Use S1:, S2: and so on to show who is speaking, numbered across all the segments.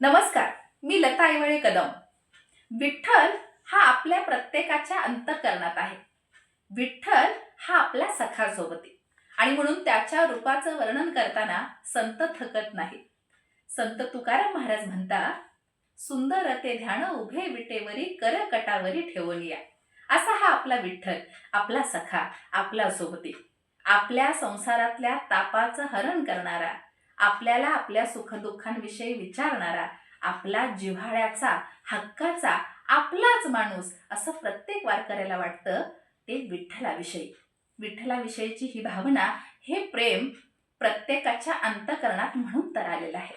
S1: नमस्कार मी लता ऐवळे कदम. विठ्ठल हा आपल्या प्रत्येकाच्या अंतकरणात आहे. विठ्ठल हा आपल्या सखा सोबती आणि म्हणून त्याच्या रूपाचं वर्णन करताना संत थकत नाही संत तुकाराम महाराज म्हणतात सुंदर ते ध्यान उभे विटेवरी कर कटावरी ठेवून असा हा आपला विठ्ठल आपला सखा आपला सोबती. आपल्या संसारातल्या तापाचं हरण करणारा आपल्याला आपल्या सुखदुःखांविषयी विचारणारा आपला जिव्हाळ्याचा हक्काचा आपलाच माणूस असं प्रत्येक वारकऱ्याला वाटतं ते विठ्ठलाविषयी. विठ्ठलाविषयीची ही भावना हे प्रेम प्रत्येकाच्या अंतकरणात म्हणून तर आलेलं आहे.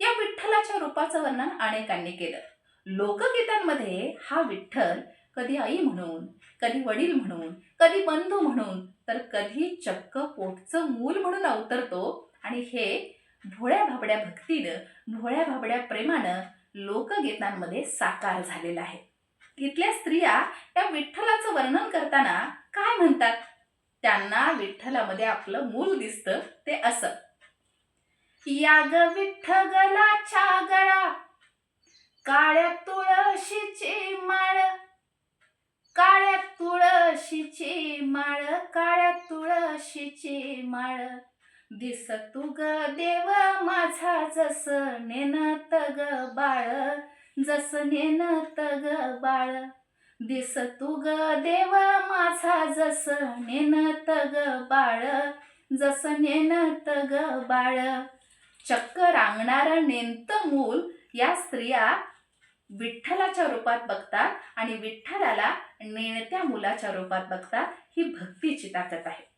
S1: या विठ्ठलाच्या रूपाचं वर्णन अनेकांनी केलं. लोकगीतांमध्ये हा विठ्ठल कधी आई म्हणून कधी वडील म्हणून कधी बंधू म्हणून तर कधी चक्क पोटचं मूल म्हणून अवतरतो आणि हे भोळ्या भाबड्या भक्तीनं भोळ्या भाबड्या प्रेमानं लोकगीतांमध्ये साकार झालेलं आहे. इथल्या स्त्रिया या विठ्ठलाचं वर्णन करताना काय म्हणतात? त्यांना विठ्ठलामध्ये आपलं मूल दिसतं ते असं. या ग विठ्ठगलाच्या गळा काळ्या तुळशीची माळ काळ्या तुळशीची माळ काळ्या तुळशीची माळ. दिस तू ग देव माझा जस नेनत ग बाळ जस नेनत ग बाळ. दिस तू ग देव माझा जस नेनत ग बाळ जस नेनत ग बाळ. चक्क रांगणार नेंत मूल या स्त्रिया विठ्ठलाच्या रूपात बघतात आणि विठ्ठलाला नेणत्या मुलाच्या रूपात बघतात. ही भक्तीची ताकद आहे.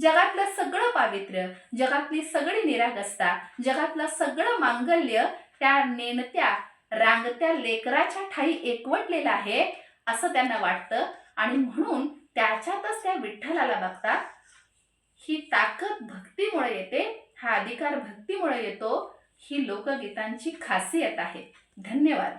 S1: जगातलं सगळं पावित्र्य जगातली सगळी निरागस्ता जगातलं सगळं मांगल्य त्या नेणत्या रांगत्या लेकराच्या ठाई एकवटलेलं आहे असं त्यांना वाटतं. आणि म्हणून त्याच्यातच त्या विठ्ठलाला बघतात. ही ताकद भक्तीमुळे येते हा अधिकार भक्तीमुळे येतो ही लोकगीतांची खासियत आहे. धन्यवाद.